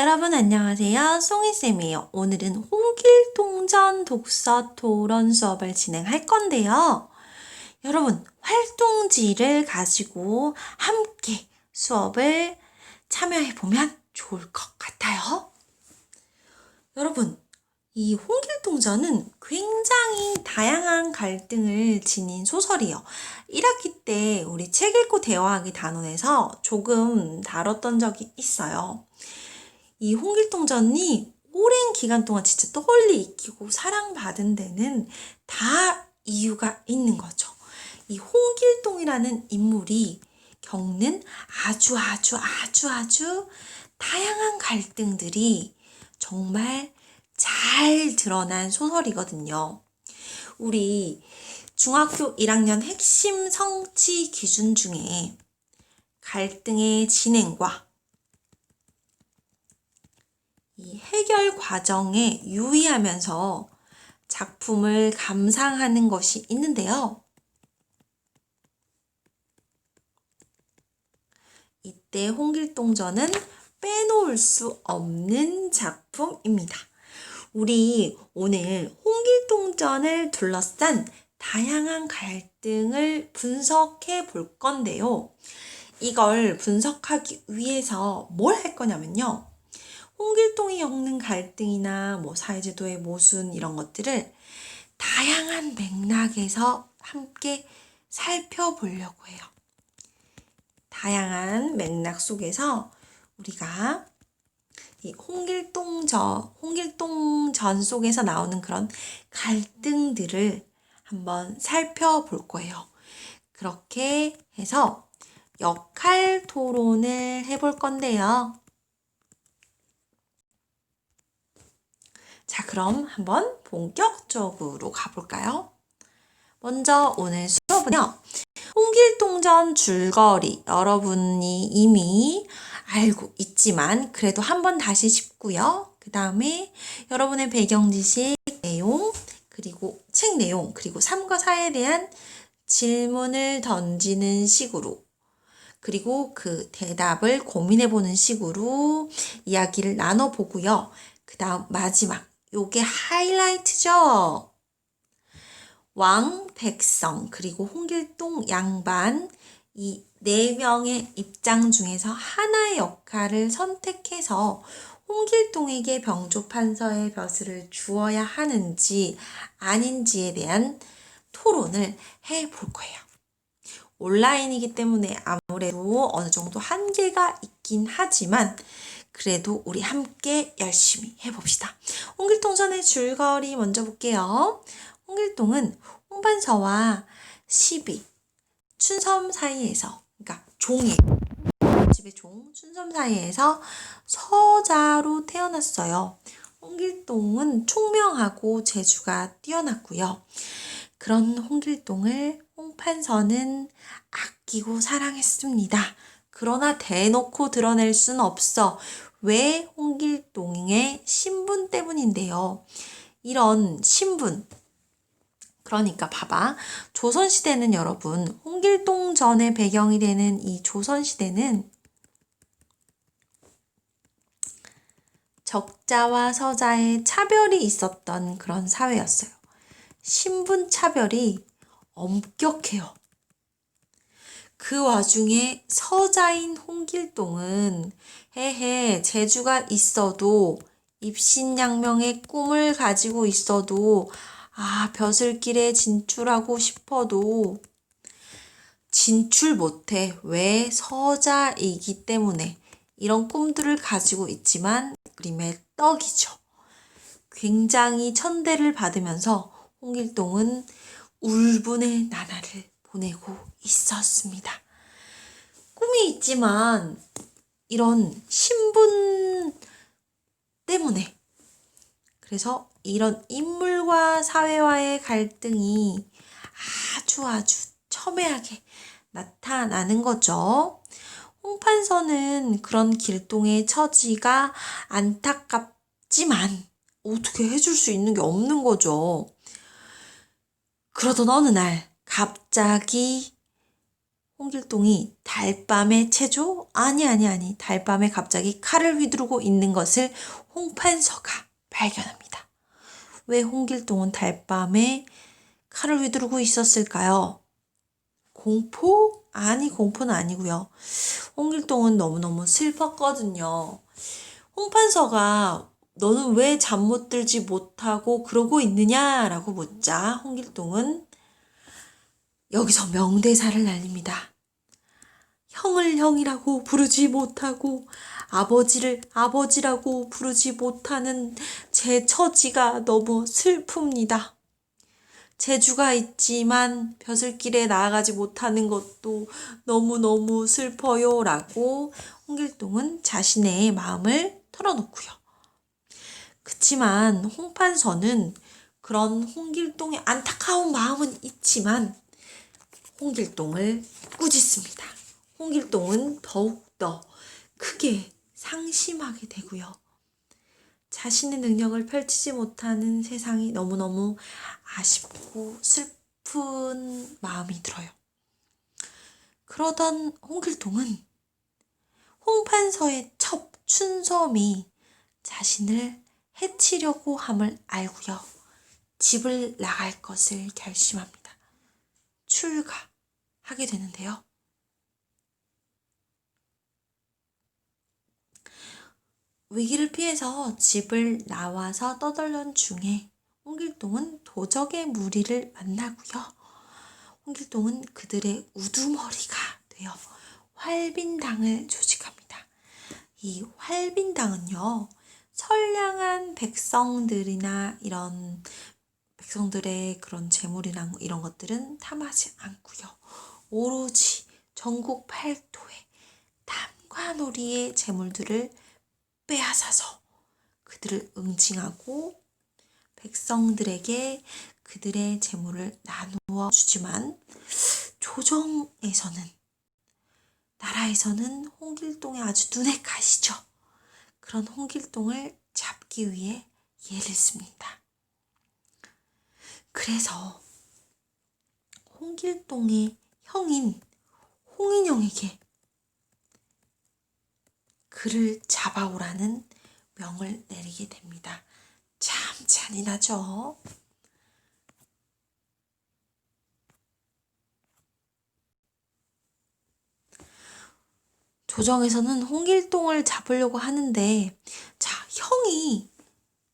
여러분 안녕하세요. 송이쌤이에요. 오늘은 홍길동전 독서 토론 수업을 진행할 건데요. 여러분, 활동지를 가지고 함께 수업을 참여해 보면 좋을 것 같아요. 여러분, 이 홍길동전은 굉장히 다양한 갈등을 지닌 소설이에요. 1학기 때 우리 책 읽고 대화하기 단원에서 조금 다뤘던 적이 있어요. 이 홍길동전이 오랜 기간 동안 진짜 널리 익히고 사랑받은 데는 다 이유가 있는 거죠. 이 홍길동이라는 인물이 겪는 아주 아주 아주 아주 다양한 갈등들이 정말 잘 드러난 소설이거든요. 우리 중학교 1학년 핵심 성취 기준 중에 갈등의 진행과 이 해결 과정에 유의하면서 작품을 감상하는 것이 있는데요. 이때 홍길동전은 빼놓을 수 없는 작품입니다. 우리 오늘 홍길동전을 둘러싼 다양한 갈등을 분석해 볼 건데요. 이걸 분석하기 위해서 뭘 할 거냐면요. 홍길동이 겪는 갈등이나 뭐 사회제도의 모순 이런 것들을 다양한 맥락에서 함께 살펴보려고 해요. 다양한 맥락 속에서 우리가 이 홍길동전, 홍길동전 속에서 나오는 그런 갈등들을 한번 살펴볼 거예요. 그렇게 해서 역할 토론을 해볼 건데요. 자, 그럼 한번 본격적으로 가볼까요? 먼저 오늘 수업은요. 홍길동전 줄거리 여러분이 이미 알고 있지만 그래도 한번 다시 짚고요. 그 다음에 여러분의 배경 지식 내용 그리고 책 내용 그리고 3과 4에 대한 질문을 던지는 식으로 그리고 그 대답을 고민해 보는 식으로 이야기를 나눠 보고요. 그 다음 마지막 요게 하이라이트죠. 왕, 백성, 그리고 홍길동 양반 이 네 명의 입장 중에서 하나의 역할을 선택해서 홍길동에게 병조 판서의 벼슬을 주어야 하는지 아닌지에 대한 토론을 해 볼 거예요. 온라인이기 때문에 아무래도 어느 정도 한계가 있긴 하지만 그래도 우리 함께 열심히 해봅시다. 홍길동전의 줄거리 먼저 볼게요. 홍길동은 홍반서와 시비, 춘섬 사이에서, 그러니까 종이, 집의 종, 춘섬 사이에서 서자로 태어났어요. 홍길동은 총명하고 재주가 뛰어났고요. 그런 홍길동을 홍판서는 아끼고 사랑했습니다. 그러나 대놓고 드러낼 순 없어. 왜 홍길동의 신분 때문인데요. 이런 신분. 그러니까 봐봐. 조선시대는 여러분, 홍길동 전의 배경이 되는 이 조선시대는 적자와 서자의 차별이 있었던 그런 사회였어요. 신분 차별이 엄격해요. 그 와중에 서자인 홍길동은 해해 재주가 있어도 입신양명의 꿈을 가지고 있어도 아 벼슬길에 진출하고 싶어도 진출 못해. 왜? 서자이기 때문에. 이런 꿈들을 가지고 있지만 그림의 떡이죠. 굉장히 천대를 받으면서 홍길동은 울분의 나날을 보내고 있었습니다. 꿈이 있지만 이런 신분 때문에 그래서 이런 인물과 사회와의 갈등이 아주 아주 첨예하게 나타나는 거죠. 홍판서는 그런 길동의 처지가 안타깝지만 어떻게 해줄 수 있는 게 없는 거죠. 그러던 어느 날 갑자기 홍길동이 달밤에 체조? 아니, 아니, 아니. 달밤에 갑자기 칼을 휘두르고 있는 것을 홍판서가 발견합니다. 왜 홍길동은 달밤에 칼을 휘두르고 있었을까요? 공포? 아니, 공포는 아니고요. 홍길동은 너무너무 슬펐거든요. 홍판서가 너는 왜 잠 못 들지 못하고 그러고 있느냐라고 묻자 홍길동은 여기서 명대사를 날립니다. 형을 형이라고 부르지 못하고 아버지를 아버지라고 부르지 못하는 제 처지가 너무 슬픕니다. 재주가 있지만 벼슬길에 나아가지 못하는 것도 너무너무 슬퍼요. 라고 홍길동은 자신의 마음을 털어놓고요. 그치만 홍판서는 그런 홍길동의 안타까운 마음은 있지만 홍길동을 꾸짖습니다. 홍길동은 더욱더 크게 상심하게 되고요. 자신의 능력을 펼치지 못하는 세상이 너무너무 아쉽고 슬픈 마음이 들어요. 그러던 홍길동은 홍판서의 첩 춘섬이 자신을 해치려고 함을 알고요. 집을 나갈 것을 결심합니다. 출가 하게 되는데요. 위기를 피해서 집을 나와서 떠돌던 중에 홍길동은 도적의 무리를 만나고요. 홍길동은 그들의 우두머리가 되어 활빈당을 조직합니다. 이 활빈당은요, 선량한 백성들이나 이런 백성들의 그런 재물이나 이런 것들은 탐하지 않고요. 오로지 전국 팔도에 탐과 놀이의 재물들을 빼앗아서 그들을 응징하고 백성들에게 그들의 재물을 나누어 주지만 조정에서는 나라에서는 홍길동이 아주 눈에 가시죠. 그런 홍길동을 잡기 위해 예를 씁니다. 그래서 홍길동의 형인 홍인영에게 그를 잡아오라는 명을 내리게 됩니다. 참 잔인하죠? 조정에서는 홍길동을 잡으려고 하는데, 자, 형이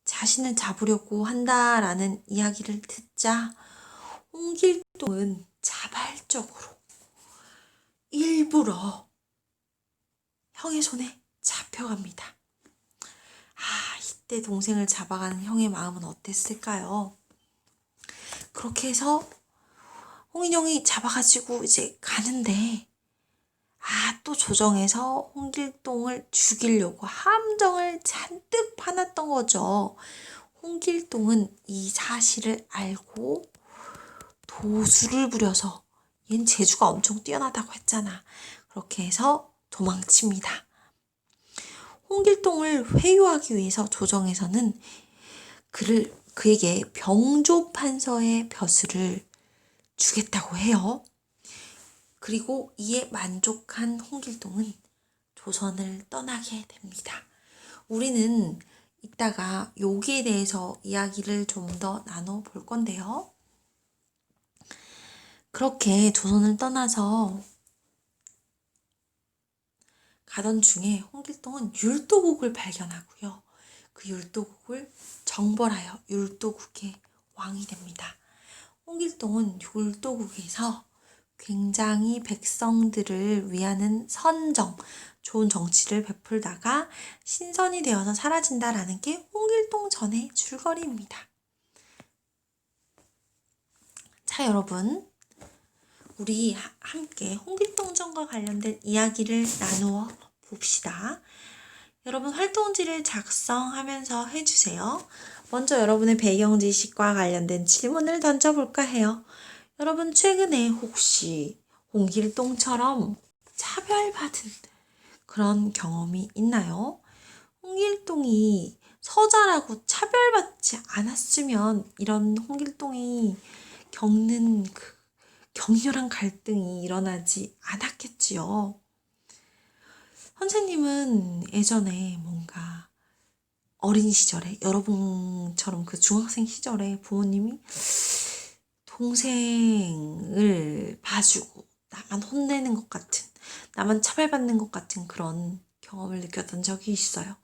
자신을 잡으려고 한다라는 이야기를 듣자, 홍길동은 자발적으로 일부러 형의 손에 잡혀갑니다. 아, 이때 동생을 잡아가는 형의 마음은 어땠을까요? 그렇게 해서 홍인영이 잡아가지고 이제 가는데, 아, 또 조정에서 홍길동을 죽이려고 함정을 잔뜩 파놨던 거죠. 홍길동은 이 사실을 알고 도수를 부려서 얜 재주가 엄청 뛰어나다고 했잖아. 그렇게 해서 도망칩니다. 홍길동을 회유하기 위해서 조정에서는 그를 그에게 병조 판서의 벼슬을 주겠다고 해요. 그리고 이에 만족한 홍길동은 조선을 떠나게 됩니다. 우리는 이따가 여기에 대해서 이야기를 좀 더 나눠 볼 건데요. 그렇게 조선을 떠나서 가던 중에 홍길동은 율도국을 발견하고요. 그 율도국을 정벌하여 율도국의 왕이 됩니다. 홍길동은 율도국에서 굉장히 백성들을 위하는 선정, 좋은 정치를 베풀다가 신선이 되어서 사라진다라는 게 홍길동 전의 줄거리입니다. 자, 여러분. 우리 함께 홍길동전과 관련된 이야기를 나누어 봅시다. 여러분 활동지를 작성하면서 해주세요. 먼저 여러분의 배경 지식과 관련된 질문을 던져볼까 해요. 여러분 최근에 혹시 홍길동처럼 차별받은 그런 경험이 있나요? 홍길동이 서자라고 차별받지 않았으면 이런 홍길동이 겪는 그 격렬한 갈등이 일어나지 않았겠지요. 선생님은 예전에 뭔가 어린 시절에 여러분처럼 그 중학생 시절에 부모님이 동생을 봐주고 나만 혼내는 것 같은 나만 차별받는 것 같은 그런 경험을 느꼈던 적이 있어요.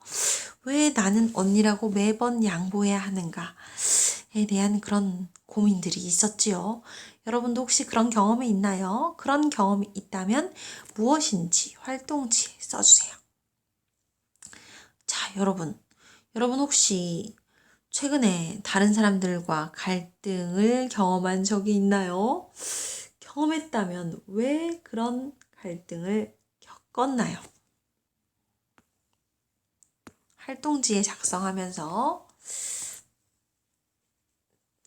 왜 나는 언니라고 매번 양보해야 하는가에 대한 그런 고민들이 있었지요. 여러분도 혹시 그런 경험이 있나요? 그런 경험이 있다면 무엇인지 활동지에 써주세요. 자, 여러분. 여러분 혹시 최근에 다른 사람들과 갈등을 경험한 적이 있나요? 경험했다면 왜 그런 갈등을 겪었나요? 활동지에 작성하면서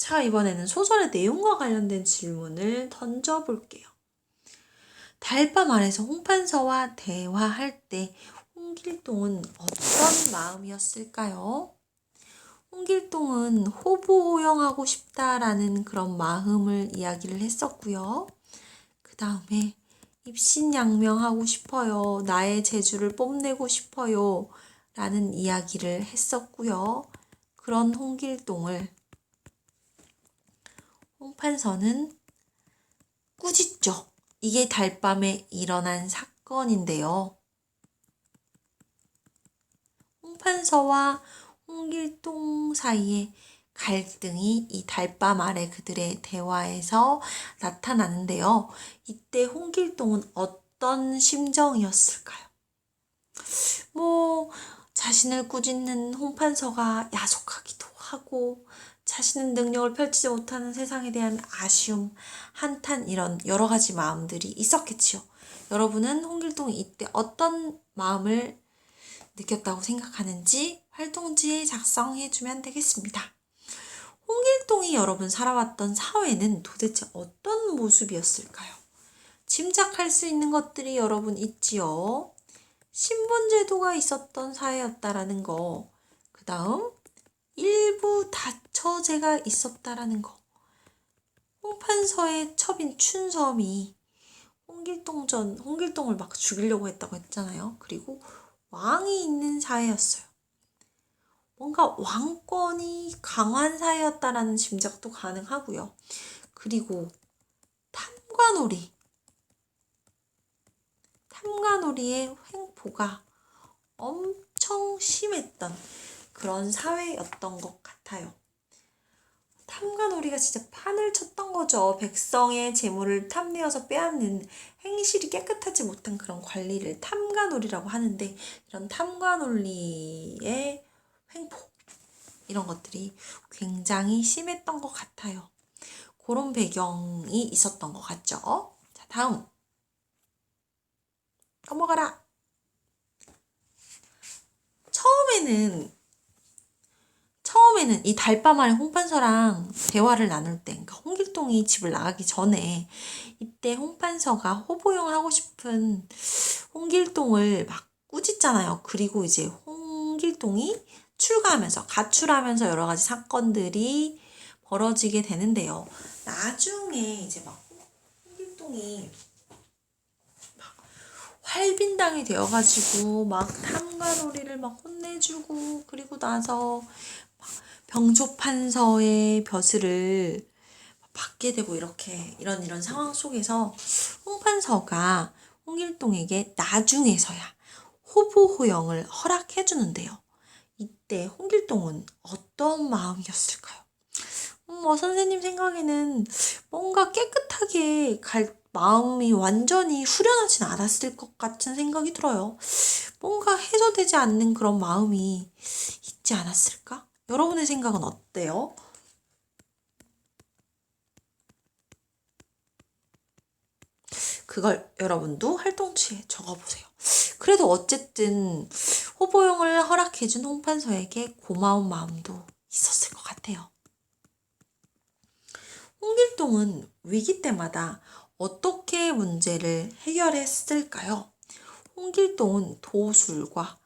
자, 이번에는 소설의 내용과 관련된 질문을 던져볼게요. 달밤 아래서 홍판서와 대화할 때 홍길동은 어떤 마음이었을까요? 홍길동은 호보호영하고 싶다라는 그런 마음을 이야기를 했었고요. 그 다음에 입신양명하고 싶어요. 나의 재주를 뽐내고 싶어요. 라는 이야기를 했었고요. 그런 홍길동을 홍판서는 꾸짖죠. 이게 달밤에 일어난 사건인데요. 홍판서와 홍길동 사이에 갈등이 이 달밤 아래 그들의 대화에서 나타나는데요. 이때 홍길동은 어떤 심정이었을까요? 뭐, 자신을 꾸짖는 홍판서가 야속하기도 하고, 자신은 능력을 펼치지 못하는 세상에 대한 아쉬움, 한탄 이런 여러 가지 마음들이 있었겠지요. 여러분은 홍길동이 이때 어떤 마음을 느꼈다고 생각하는지 활동지에 작성해주면 되겠습니다. 홍길동이 여러분 살아왔던 사회는 도대체 어떤 모습이었을까요? 짐작할 수 있는 것들이 여러분 있지요. 신분제도가 있었던 사회였다라는 거. 그 다음, 일부 다처제가 있었다라는 거. 홍판서의 첩인 춘섬이 홍길동전, 홍길동을 막 죽이려고 했다고 했잖아요. 그리고 왕이 있는 사회였어요. 뭔가 왕권이 강한 사회였다라는 짐작도 가능하고요. 그리고 탐관오리. 탐관오리의 횡포가 엄청 심했던 그런 사회였던 것 같아요. 탐관오리가 진짜 판을 쳤던 거죠. 백성의 재물을 탐내어서 빼앗는 행실이 깨끗하지 못한 그런 관리를 탐관오리라고 하는데 이런 탐관오리의 횡포 이런 것들이 굉장히 심했던 것 같아요. 그런 배경이 있었던 것 같죠? 자, 다음. 넘어가라. 처음에는 처음에는 이 달밤 아래 홍판서랑 대화를 나눌 때, 그러니까 홍길동이 집을 나가기 전에 이때 홍판서가 호보용 하고 싶은 홍길동을 막 꾸짖잖아요. 그리고 이제 홍길동이 출가하면서 가출하면서 여러 가지 사건들이 벌어지게 되는데요. 나중에 이제 막 홍길동이 막 활빈당이 되어가지고 막 탐관오리를 막 혼내주고 그리고 나서 병조판서의 벼슬을 받게 되고 이렇게 이런 이런 상황 속에서 홍판서가 홍길동에게 나중에서야 호보호영을 허락해 주는데요. 이때 홍길동은 어떤 마음이었을까요? 음, 뭐 선생님 생각에는 뭔가 깨끗하게 갈 마음이 완전히 후련하진 않았을 것 같은 생각이 들어요. 뭔가 해소되지 않는 그런 마음이 있지 않았을까? 여러분의 생각은 어때요? 그걸 여러분도 활동치에 적어보세요. 그래도 어쨌든 호보용을 허락해준 홍판서에게 고마운 마음도 있었을 것 같아요. 홍길동은 위기 때마다 어떻게 문제를 해결했을까요? 홍길동은 도술과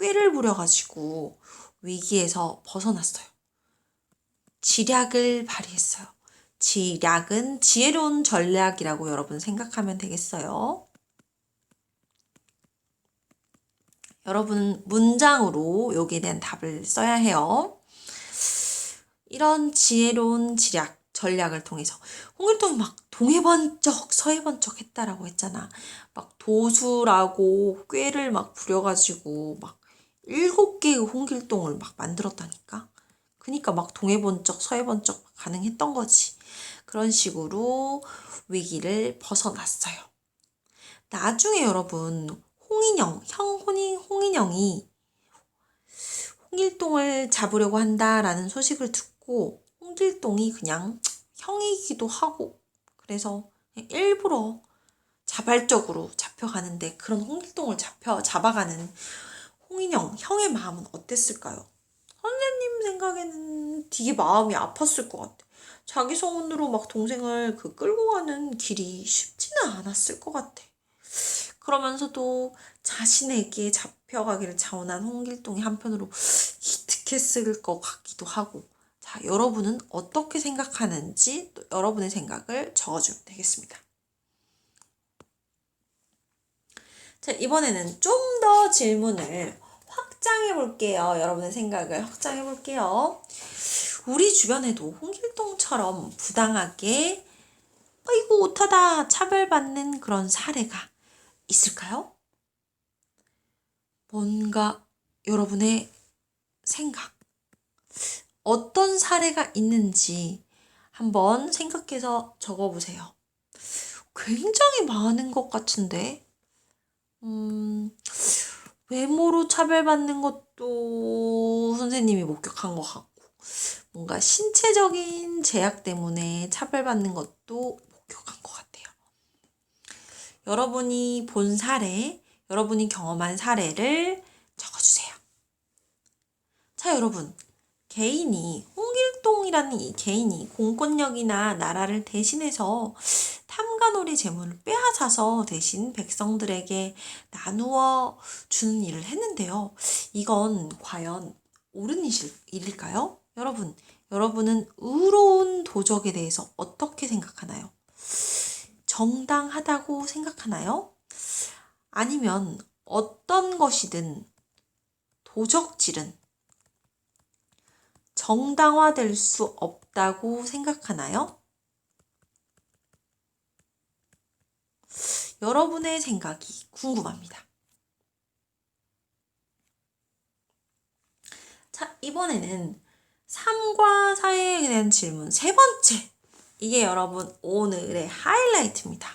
꾀를 부려가지고 위기에서 벗어났어요. 지략을 발휘했어요. 지략은 지혜로운 전략이라고 여러분 생각하면 되겠어요. 여러분 문장으로 여기에 대한 답을 써야 해요. 이런 지혜로운 지략, 전략을 통해서 홍길동이 막 동해번쩍 서해번쩍 했다라고 했잖아. 막 도수라고 꾀를 막 부려가지고 막 일곱 개의 홍길동을 막 만들었다니까. 그니까 막 동해번쩍 서해번쩍 가능했던 거지. 그런 식으로 위기를 벗어났어요. 나중에 여러분 홍인영, 형 홍인, 홍인영이 홍길동을 잡으려고 한다라는 소식을 듣고 홍길동이 그냥 형이기도 하고 그래서 일부러 자발적으로 잡혀가는데 그런 홍길동을 잡혀 잡아가는 홍인영 형의 마음은 어땠을까요? 선생님 생각에는 되게 마음이 아팠을 것 같아. 자기 소원으로 막 동생을 그 끌고 가는 길이 쉽지는 않았을 것 같아. 그러면서도 자신에게 잡혀가기를 자원한 홍길동이 한편으로 기특했을 것 같기도 하고. 자, 여러분은 어떻게 생각하는지 또 여러분의 생각을 적어주면 되겠습니다. 자, 이번에는 좀 더 질문을 확장해 볼게요. 여러분의 생각을 확장해 볼게요. 우리 주변에도 홍길동처럼 부당하게 아이고 못하다 차별받는 그런 사례가 있을까요? 뭔가 여러분의 생각, 어떤 사례가 있는지 한번 생각해서 적어보세요. 굉장히 많은 것 같은데, 음, 외모로 차별받는 것도 선생님이 목격한 것 같고, 뭔가 신체적인 제약 때문에 차별받는 것도 목격한 것 같아요. 여러분이 본 사례, 여러분이 경험한 사례를 적어주세요. 자, 여러분. 개인이, 홍길동이라는 이 개인이 공권력이나 나라를 대신해서 탐관오리 재물을 빼앗아서 대신 백성들에게 나누어 주는 일을 했는데요. 이건 과연 옳은 일일까요? 여러분, 여러분은 의로운 도적에 대해서 어떻게 생각하나요? 정당하다고 생각하나요? 아니면 어떤 것이든 도적질은 정당화될 수 없다고 생각하나요? 여러분의 생각이 궁금합니다. 자, 이번에는 삶과 사회에 대한 질문 세 번째. 이게 여러분 오늘의 하이라이트입니다.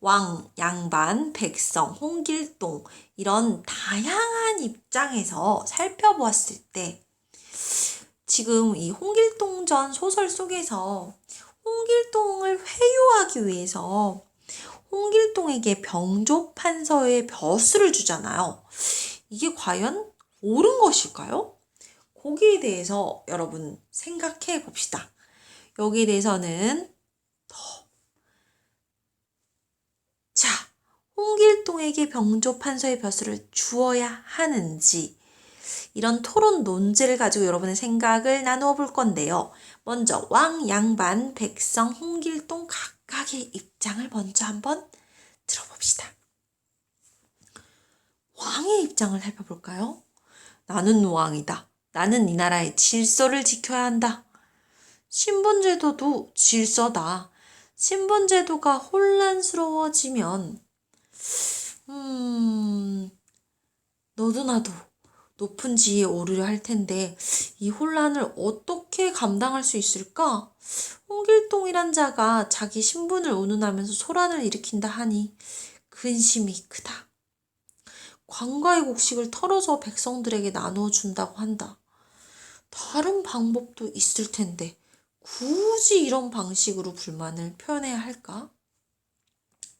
왕, 양반, 백성, 홍길동 이런 다양한 입장에서 살펴보았을 때 지금 이 홍길동전 소설 속에서 홍길동을 회유하기 위해서 홍길동에게 병조 판서의 벼슬을 주잖아요. 이게 과연 옳은 것일까요? 거기에 대해서 여러분 생각해 봅시다. 여기에 대해서는 더. 자, 홍길동에게 병조 판서의 벼슬을 주어야 하는지, 이런 토론 논제를 가지고 여러분의 생각을 나누어 볼 건데요. 먼저 왕, 양반, 백성, 홍길동 각 각의 입장을 먼저 한번 들어봅시다. 왕의 입장을 살펴볼까요? 나는 왕이다. 나는 이 나라의 질서를 지켜야 한다. 신분제도도 질서다. 신분제도가 혼란스러워지면, 음, 너도 나도 높은 지위에 오르려 할 텐데, 이 혼란을 어떻게 감당할 수 있을까? 홍길동이란 자가 자기 신분을 운운하면서 소란을 일으킨다 하니 근심이 크다. 관과의 곡식을 털어서 백성들에게 나누어 준다고 한다. 다른 방법도 있을 텐데 굳이 이런 방식으로 불만을 표현해야 할까?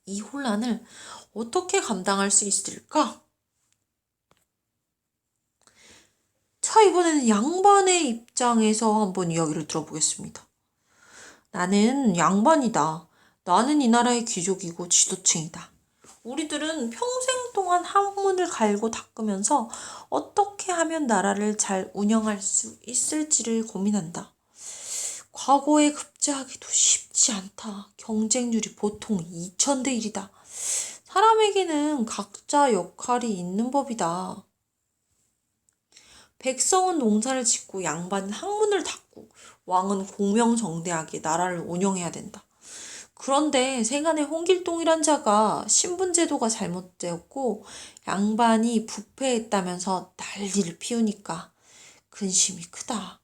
이 혼란을 어떻게 감당할 수 있을까? 자, 이번에는 양반의 입장에서 한번 이야기를 들어보겠습니다. 나는 양반이다. 나는 이 나라의 귀족이고 지도층이다. 우리들은 평생 동안 학문을 갈고 닦으면서 어떻게 하면 나라를 잘 운영할 수 있을지를 고민한다. 과거의 복제하기도 쉽지 않다. 경쟁률이 보통 2천대 1이다. 사람에게는 각자 역할이 있는 법이다. 백성은 농사를 짓고 양반은 학문을 닫고 왕은 공명정대하게 나라를 운영해야 된다. 그런데 세간에 홍길동이란 자가 신분제도가 잘못되었고 양반이 부패했다면서 난리를 피우니까 근심이 크다.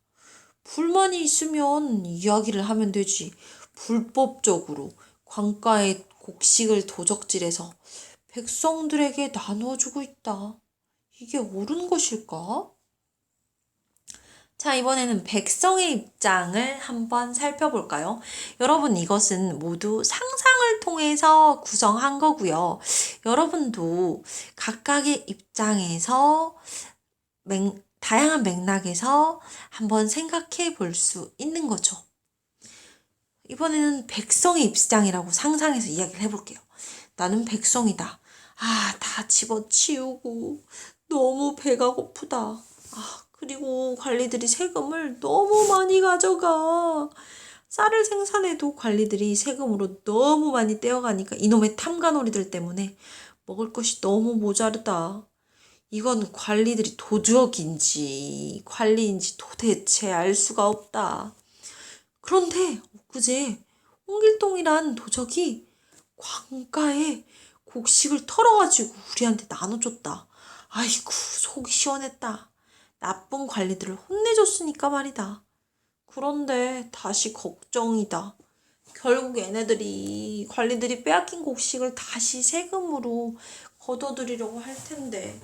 불만이 있으면 이야기를 하면 되지. 불법적으로 관가에 곡식을 도적질해서 백성들에게 나누어주고 있다. 이게 옳은 것일까? 자, 이번에는 백성의 입장을 한번 살펴볼까요? 여러분, 이것은 모두 상상을 통해서 구성한 거고요. 여러분도 각각의 입장에서 맥, 다양한 맥락에서 한번 생각해 볼 수 있는 거죠. 이번에는 백성의 입장이라고 상상해서 이야기를 해볼게요. 나는 백성이다. 아, 다 집어치우고 너무 배가 고프다. 아, 그리고 관리들이 세금을 너무 많이 가져가. 쌀을 생산해도 관리들이 세금으로 너무 많이 떼어가니까 이놈의 탐관오리들 때문에 먹을 것이 너무 모자르다. 이건 관리들이 도적인지 관리인지 도대체 알 수가 없다. 그런데 그제 홍길동이란 도적이 광가에 곡식을 털어가지고 우리한테 나눠줬다. 아이고 속이 시원했다. 나쁜 관리들을 혼내줬으니까 말이다. 그런데 다시 걱정이다. 결국 얘네들이 관리들이 빼앗긴 곡식을 다시 세금으로 걷어들이려고 할 텐데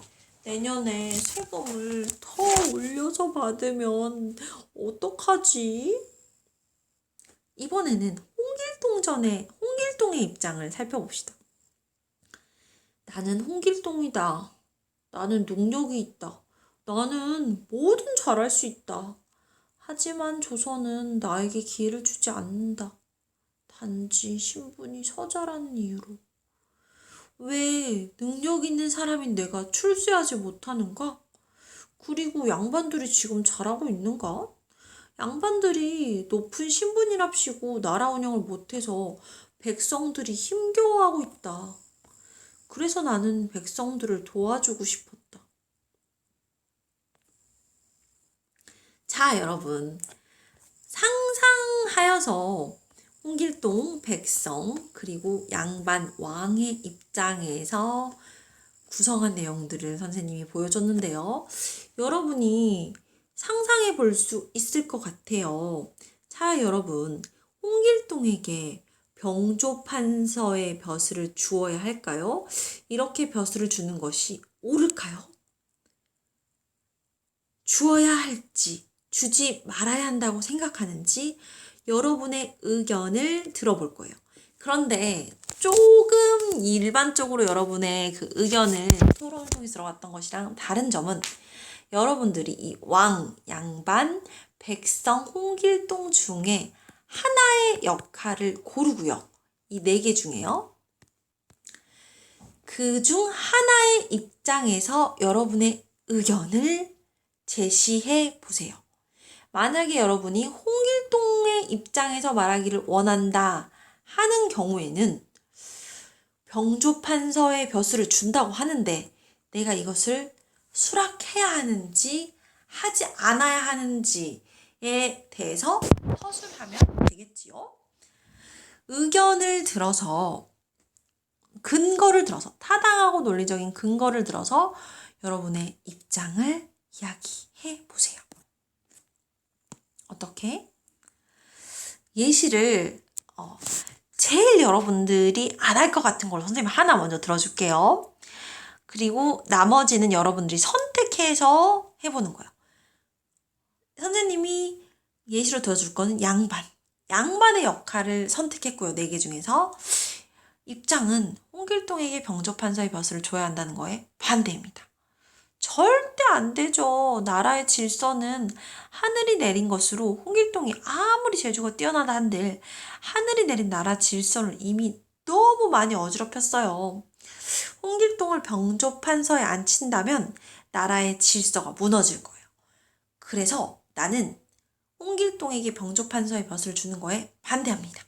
내년에 세금을 더 올려서 받으면 어떡하지? 이번에는 홍길동 전에 홍길동의 입장을 살펴봅시다. 나는 홍길동이다. 나는 능력이 있다. 나는 뭐든 잘할 수 있다. 하지만 조선은 나에게 기회를 주지 않는다. 단지 신분이 서자라는 이유로. 왜 능력 있는 사람인 내가 출세하지 못하는가? 그리고 양반들이 지금 잘하고 있는가? 양반들이 높은 신분이랍시고 나라 운영을 못해서 백성들이 힘겨워하고 있다. 그래서 나는 백성들을 도와주고 싶었다. 자, 여러분. 상상하여서 홍길동, 백성, 그리고 양반, 왕의 입장에서 구성한 내용들을 선생님이 보여줬는데요. 여러분이 상상해 볼 수 있을 것 같아요. 자, 여러분. 홍길동에게 병조판서의 벼슬을 주어야 할까요? 이렇게 벼슬을 주는 것이 옳을까요? 주어야 할지, 주지 말아야 한다고 생각하는지 여러분의 의견을 들어볼 거예요. 그런데 조금 일반적으로 여러분의 그 의견을 토론을 통해서 들어갔던 것이랑 다른 점은 여러분들이 이 왕, 양반, 백성, 홍길동 중에 하나의 역할을 고르고요. 이 네 개 중에요. 그 중 하나의 입장에서 여러분의 의견을 제시해 보세요. 만약에 여러분이 홍길동의 입장에서 말하기를 원한다 하는 경우에는 병조판서의 벼슬을 준다고 하는데 내가 이것을 수락해야 하는지 하지 않아야 하는지에 대해서 허술하면 되겠지요. 의견을 들어서 근거를 들어서 타당하고 논리적인 근거를 들어서 여러분의 입장을 이야기해 보세요. 어떻게? 예시를 어, 제일 여러분들이 안 할 것 같은 걸 선생님 하나 먼저 들어줄게요. 그리고 나머지는 여러분들이 선택해서 해보는 거예요. 선생님이 예시로 들어줄 거는 양반. 양반의 역할을 선택했고요. 네 개 중에서. 입장은 홍길동에게 병조판서의 벼슬을 줘야 한다는 거에 반대입니다. 절대 안 되죠. 나라의 질서는 하늘이 내린 것으로 홍길동이 아무리 재주가 뛰어나다 한들 하늘이 내린 나라 질서를 이미 너무 많이 어지럽혔어요. 홍길동을 병조판서에 앉힌다면 나라의 질서가 무너질 거예요. 그래서 나는 홍길동에게 병조판서의 벼슬을 주는 거에 반대합니다.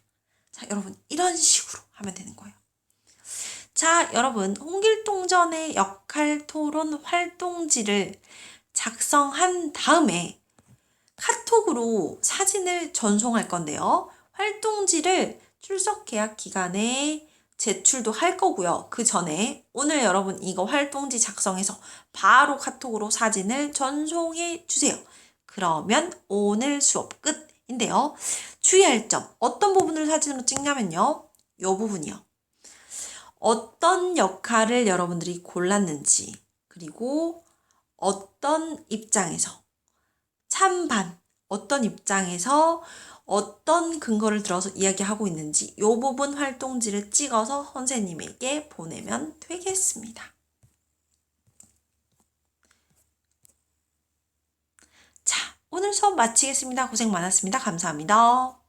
자, 여러분 이런 식으로 하면 되는 거예요. 자, 여러분 홍길동전의 역할 토론 활동지를 작성한 다음에 카톡으로 사진을 전송할 건데요. 활동지를 출석 계약 기간에 제출도 할 거고요. 그 전에 오늘 여러분 이거 활동지 작성해서 바로 카톡으로 사진을 전송해 주세요. 그러면 오늘 수업 끝인데요. 주의할 점 어떤 부분을 사진으로 찍냐면요. 이 부분이요. 어떤 역할을 여러분들이 골랐는지 그리고 어떤 입장에서 찬반 어떤 입장에서 어떤 근거를 들어서 이야기하고 있는지 이 부분 활동지를 찍어서 선생님에게 보내면 되겠습니다. 자, 오늘 수업 마치겠습니다. 고생 많았습니다. 감사합니다.